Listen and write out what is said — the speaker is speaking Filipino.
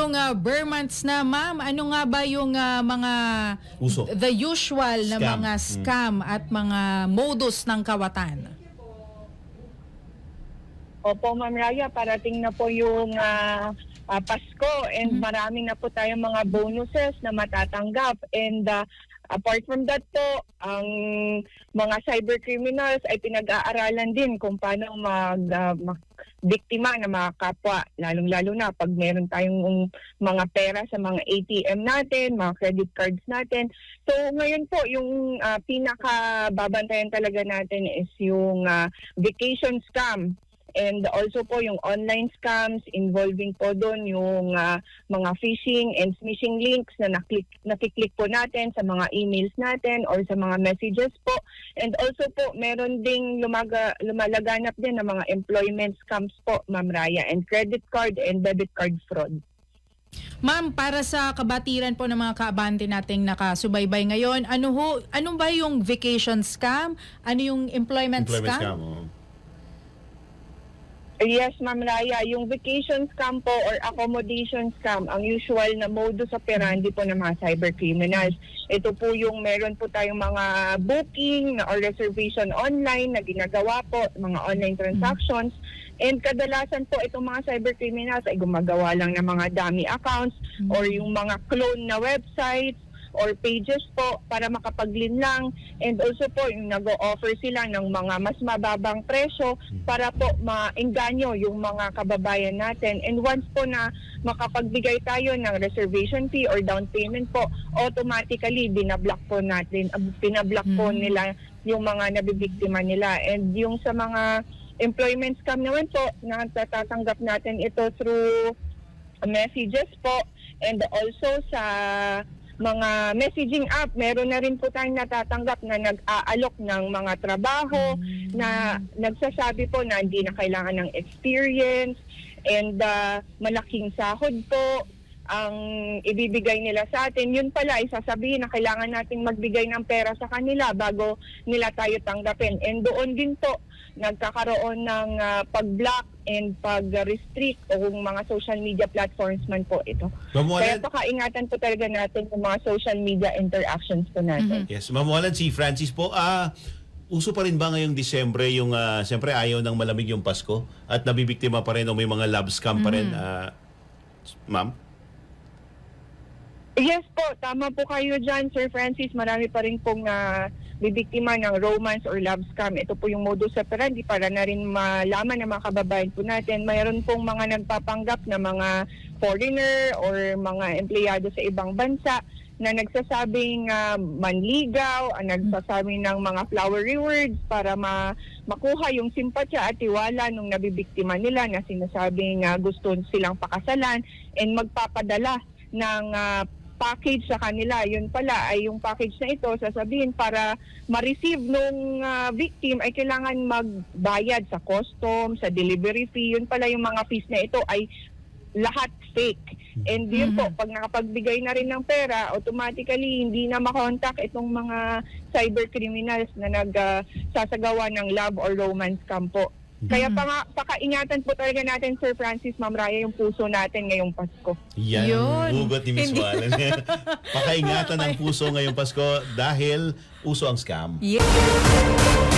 ngayong uh, bare months na, ma'am, ano nga ba yung ah, mga Uso. the usual na Scam. mga Mm. scam at mga modus ng kawatan? Opo, Ma'am Raya, parating na po yung ah, ah, Pasko and maraming na po tayong mga bonuses na matatanggap. And ah, apart from that po, ang mga cyber criminals ay pinag-aaralan din kung paano mag, ah, mag- biktima ng mga kapwa, lalong-lalo na pag meron tayong mga pera sa mga ATM natin, mga credit cards natin. So ngayon po, yung ah, pinaka-babantayan talaga natin is yung ah, vacation scam. And also po yung online scams involving po doon yung ah, mga phishing and smishing links na naklik, nakiklik po natin sa mga emails natin or sa mga messages po. And also po, meron ding lumaga, lumalaganap din ng mga employment scams po, Ma'am Raya, and credit card and debit card fraud. Ma'am, para sa kabatiran po ng mga kaabante nating nakasubaybay ngayon, ano ho, ano ba yung vacation scam? Ano yung employment, Employment scam? scam. oh. Yes, Ma'am Raya. Yung vacation scam po or accommodation scam, ang usual na modus operandi po ng mga cyber criminals. Ito po yung meron po tayong mga booking or reservation online na ginagawa po, mga online transactions. And kadalasan po itong mga cyber criminals ay gumagawa lang ng mga dummy accounts or yung mga clone na websites or pages po para makapaglinlang. And also po yung nag-o-offer sila ng mga mas mababang presyo para po maengganyo yung mga kababayan natin. And once po na makapagbigay tayo ng reservation fee or down payment po automatically binablock po natin pinablock po Mhm. nila yung mga nabibiktima nila. And yung sa mga employment scam naman po natatanggap natin ito through messages po and also sa mga messaging app, meron na rin po tayong natatanggap na nag-aalok ng mga trabaho na nagsasabi po na hindi na kailangan ng experience and uh, malaking sahod po ang ibibigay nila sa atin. Yun pala ay sasabihin na kailangan nating magbigay ng pera sa kanila bago nila tayo tanggapin. And doon din po nagkakaroon ng ah, pag-block and pag-restrict o kung mga social media platforms man po ito. Ma'am Kaya pakaingatan po talaga natin yung mga social media interactions po natin. yes, Ma'am Wallen, si Francis po, ah, uso pa rin ba ngayong Disyembre yung, ah, siyempre ayaw ng malamig yung Pasko at nabibiktima pa rin o may mga love scam pa rin, ah, Ma'am? Yes po, tama po kayo dyan, Sir Francis. Marami pa rin pong ah, bibiktima ng romance or love scam. Ito po yung modus operandi para na rin malaman ng mga kababayan po natin. Mayroon pong mga nagpapanggap na mga foreigner or mga empleyado sa ibang bansa na nagsasabing ah, manligaw, ang nagsasabi ng mga flowery words para ma makuha yung simpatya at tiwala nung nabibiktima nila na sinasabing ah, gusto silang pakasalan and magpapadala ng ah, package sa kanila. Yun pala ay yung package na ito sasabihin para ma-receive nung ah, victim ay kailangan magbayad sa custom, sa delivery fee. Yun pala yung mga fees na ito ay lahat fake. And yun po, pag nakapagbigay na rin ng pera, automatically hindi na makontak itong mga cyber criminals na nagsasagawa ng love or romance scam po. Kaya pa nga, pakaingatan po talaga natin, Sir Francis, Ma'am Raya, yung puso natin ngayong Pasko. Yan Yun. hugot ni Miss Hindi. Wallen. Pakaingatan ang puso ngayong Pasko dahil uso ang scam. Yeah.